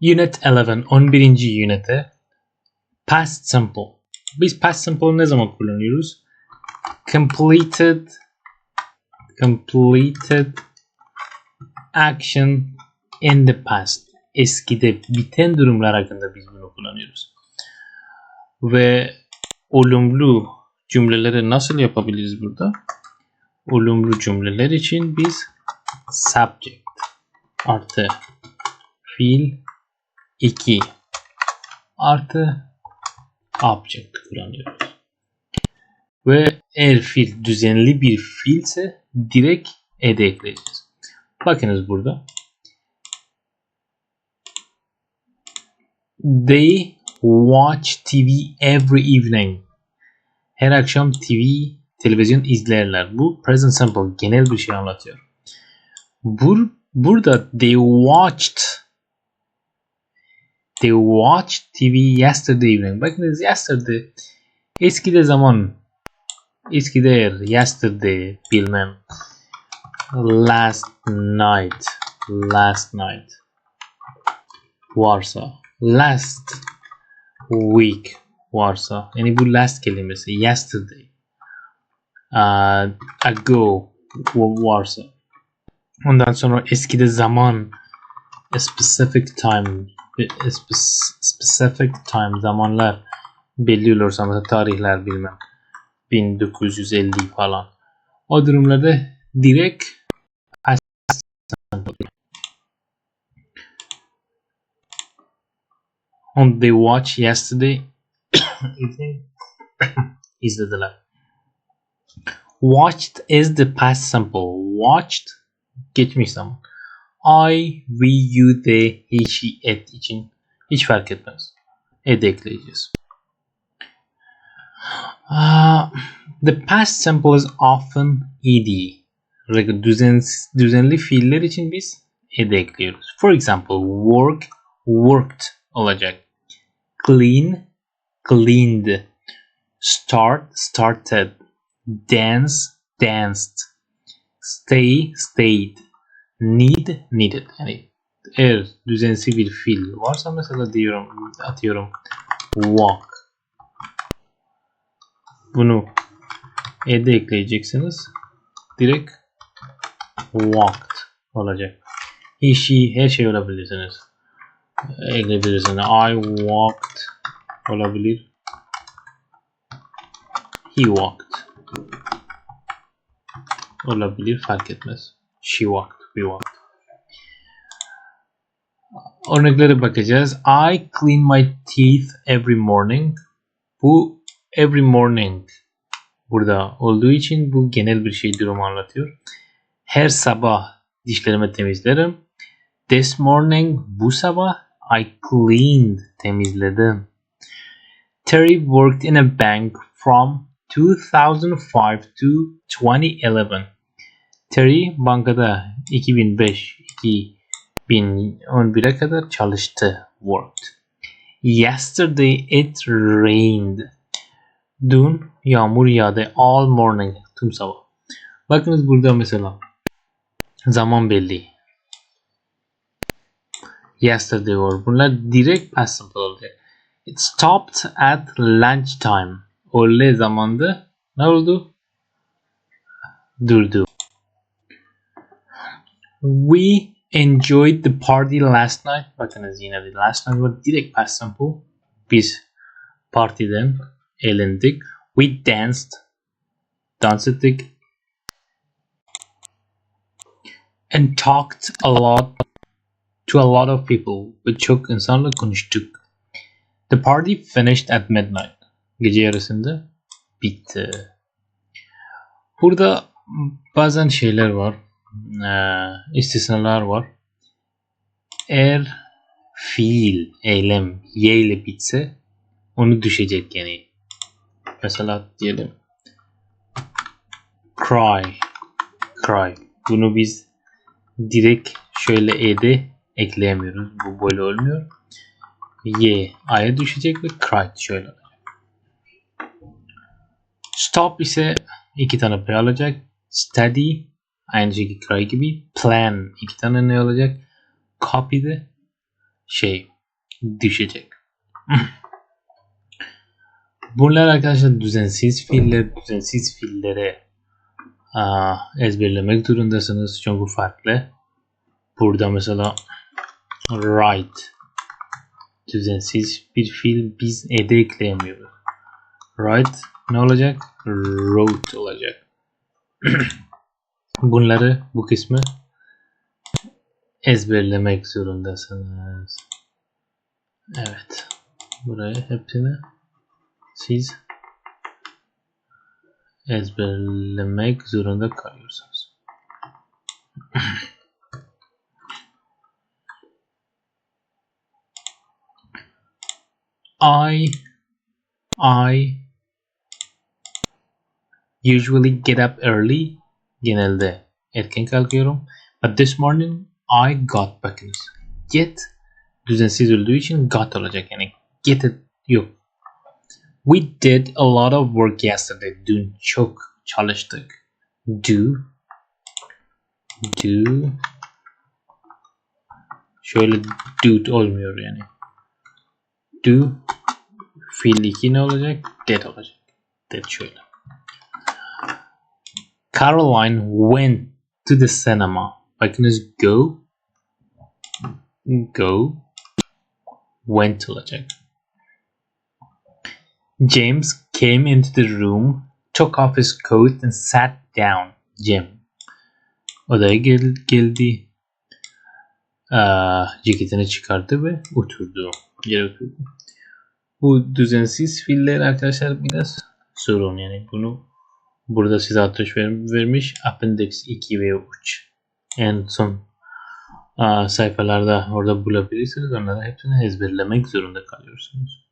Unit 11 11. unite Past simple. Biz past simple ne zaman kullanıyoruz? Completed completed action in the past. Eskide biten durumlar hakkında biz bunu kullanıyoruz. Ve olumlu cümleleri nasıl yapabiliriz burada? Olumlu cümleler için biz subject artı fiil 2 artı object kullanıyoruz. Ve eğer fiil düzenli bir fiilse direkt ed ekleyeceğiz. Bakınız burada. They watch TV every evening. Her akşam TV, televizyon izlerler. Bu present simple genel bir şey anlatıyor. Bur burada they watched They watched TV yesterday evening. Bakınız yesterday eskide zaman eskide yer yesterday bilmem last night last night varsa last week varsa yani bu last kelimesi yesterday uh, ago varsa ondan sonra eskide zaman a specific time specific time zamanlar belli olursa mesela tarihler bilmem 1950 falan o durumlarda direkt on they watch yesterday izlediler. Watched is the past simple. Watched geçmiş zaman. I, we, you, they, he, she, it için hiç fark etmez. Ed ekleyeceğiz. Uh, the past simple is often ed. Düzen, düzenli fiiller için biz ed ekliyoruz. For example, work, worked olacak. Clean, cleaned. Start, started. Dance, danced. Stay, stayed need needed. Yani eğer düzensiz bir fiil varsa mesela diyorum atıyorum walk bunu ede ekleyeceksiniz. Direkt walked olacak. He, she, her şey olabilirsiniz. Ekleyebilirsiniz. I walked olabilir. He walked olabilir fark etmez. She walked bir vakit. Örneklere bakacağız. I clean my teeth every morning. Bu every morning burada olduğu için bu genel bir şey durumu anlatıyor. Her sabah dişlerimi temizlerim. This morning bu sabah I cleaned temizledim. Terry worked in a bank from 2005 to 2011. Terry bankada 2005-2011'e kadar çalıştı. Worked. Yesterday it rained. Dün yağmur yağdı. All morning. Tüm sabah. Bakınız burada mesela zaman belli. Yesterday var. Bunlar direkt past simple olacak. It stopped at lunch time. Öğle zamanda ne oldu? Durdu. We enjoyed the party last night. Bakınız yine de last night var. Direkt past simple. Biz partiden eğlendik. We danced. Dans ettik. And talked a lot to a lot of people. Ve çok insanla konuştuk. The party finished at midnight. Gece yarısında bitti. Burada bazen şeyler var e, istisnalar var. Eğer fiil, eylem y ile bitse onu düşecek yani. Mesela diyelim cry cry. Bunu biz direkt şöyle e'de ekleyemiyoruz. Bu böyle olmuyor. Y a'ya düşecek ve cry şöyle. Stop ise iki tane p alacak. Study Aynı şekilde cry gibi. Plan iki tane ne olacak? Copy de şey düşecek. Bunlar arkadaşlar düzensiz fiiller, düzensiz fiillere aa, ezberlemek zorundasınız çünkü farklı. Burada mesela write düzensiz bir fiil biz ede ekleyemiyoruz. Write ne olacak? Wrote olacak. Bunları bu kısmı ezberlemek zorundasınız. Evet. Buraya hepsini siz ezberlemek zorunda kalıyorsunuz. I I usually get up early. Genelde erken kalkıyorum. But this morning I got bakınız. Get düzensiz olduğu için got olacak yani. Get it yok. We did a lot of work yesterday. Dün çok çalıştık. Do do şöyle do olmuyor yani. Do fiil 2 ne olacak? Did olacak. Did şöyle. Caroline went to the cinema. Bakınız go go went olacak. James came into the room, took off his coat and sat down. Jim. Odaya gel geldi. Aa, ceketini çıkardı ve oturdu. Yere oturdu. Bu düzensiz fiiller arkadaşlar biraz sorun yani bunu burada size ver, vermiş. Appendix 2 ve 3 en son sayfalarda orada bulabilirsiniz. Onları hepsini ezberlemek zorunda kalıyorsunuz.